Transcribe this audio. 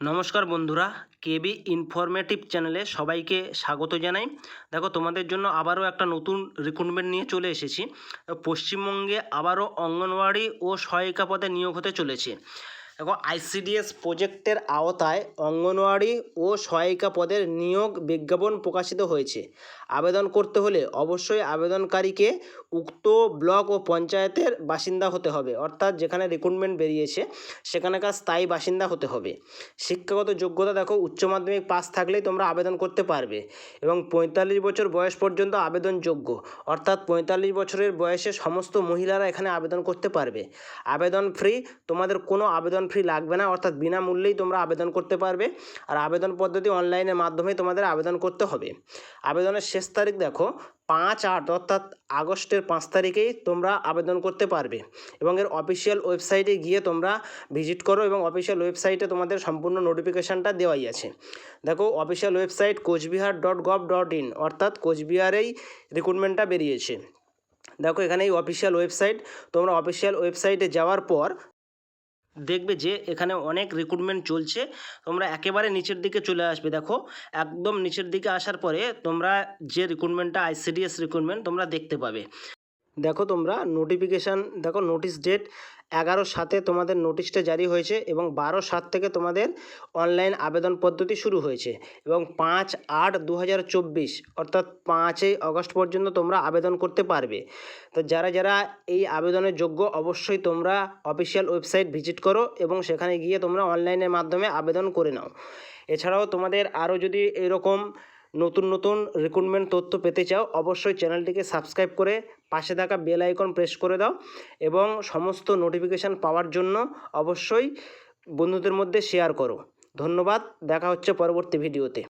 নমস্কার বন্ধুরা, কেবি ইনফরমেটিভ চ্যানেলে সবাইকে স্বাগত জানাই। দেখো, তোমাদের জন্য আবারও একটা নতুন রিক্রুটমেন্ট নিয়ে চলে এসেছি। পশ্চিমবঙ্গে আবারও অঙ্গনওয়াড়ি ও সহায়িকা পদে নিয়োগ হতে চলেছে। দেখো আইসিডিএস প্রজেক্টের আওতায় অঙ্গনওয়াড়ি ও সহায়িকা পদের নিয়োগ বিজ্ঞাপন প্রকাশিত হয়েছে। আবেদন করতে হলে অবশ্যই আবেদনকারীকে উক্ত ব্লক ও পঞ্চায়েতের বাসিন্দা হতে হবে, অর্থাৎ যেখানে রিক্রুটমেন্ট বেরিয়েছে, সেখানকার স্থায়ী বাসিন্দা হতে হবে। শিক্ষাগত যোগ্যতা দেখো, উচ্চ মাধ্যমিক পাস থাকলেই তোমরা আবেদন করতে পারবে এবং পঁয়তাল্লিশ বছর বয়স পর্যন্ত আবেদনযোগ্য, অর্থাৎ পঁয়তাল্লিশ বছরের বয়সে সমস্ত মহিলারা এখানে আবেদন করতে পারবে। আবেদন ফ্রি তোমাদের কোনো আবেদন ফ্রি লাগবে না, অর্থাৎ বিনামূল্যেই তোমরা আবেদন করতে পারবে। আর আবেদন পদ্ধতি অনলাইনের মাধ্যমে তোমাদের আবেদন করতে হবে। আবেদনের শেষ তারিখ দেখো, পাঁচ আট, অর্থাৎ আগস্টের পাঁচ তারিখেই তোমরা আবেদন করতে পারবে। এবং এর অফিসিয়াল ওয়েবসাইটে গিয়ে তোমরা ভিজিট করো এবং অফিসিয়াল ওয়েবসাইটে তোমাদের সম্পূর্ণ নোটিফিকেশানটা দেওয়াই আছে। দেখো official website Coochbehar dot gov dot in অর্থাৎ কোচবিহারেই রিক্রুটমেন্টটা বেরিয়েছে। দেখো এখানে এই অফিসিয়াল ওয়েবসাইট তোমরা অফিসিয়াল ওয়েবসাইটে যাওয়ার পর দেখবে যে এখানে অনেক রিক্রুটমেন্ট চলছে। তোমরা একেবারে নিচের দিকে চলে আসবে। দেখো, একদম নিচের দিকে আসার পরে তোমরা যে রিক্রুটমেন্টটা আইসিডিএস রিক্রুটমেন্ট তোমরা দেখতে পাবে। দেখো তোমরা নোটিফিকেশান দেখো নোটিশ ডেট এগারো সাতে তোমাদের নোটিশটা জারি হয়েছে এবং বারো সাত থেকে তোমাদের অনলাইন আবেদন পদ্ধতি শুরু হয়েছে এবং পাঁচ আট দু অর্থাৎ পাঁচই আগস্ট পর্যন্ত তোমরা আবেদন করতে পারবে। তো যারা যারা এই আবেদনের যোগ্য অবশ্যই তোমরা অফিসিয়াল ওয়েবসাইট ভিজিট করো এবং সেখানে গিয়ে তোমরা অনলাইনের মাধ্যমে আবেদন করে নাও। এছাড়াও তোমাদের আরও যদি এরকম নতুন নতুন রিক্রুটমেন্ট তথ্য পেতে চাও, অবশ্যই চ্যানেলটিকে সাবস্ক্রাইব করে পাশে থাকা বেল আইকন প্রেস করে দাও এবং সমস্ত নোটিফিকেশান পাওয়ার জন্য অবশ্যই বন্ধুদের মধ্যে শেয়ার করো। ধন্যবাদ, দেখা হচ্ছে পরবর্তী ভিডিওতে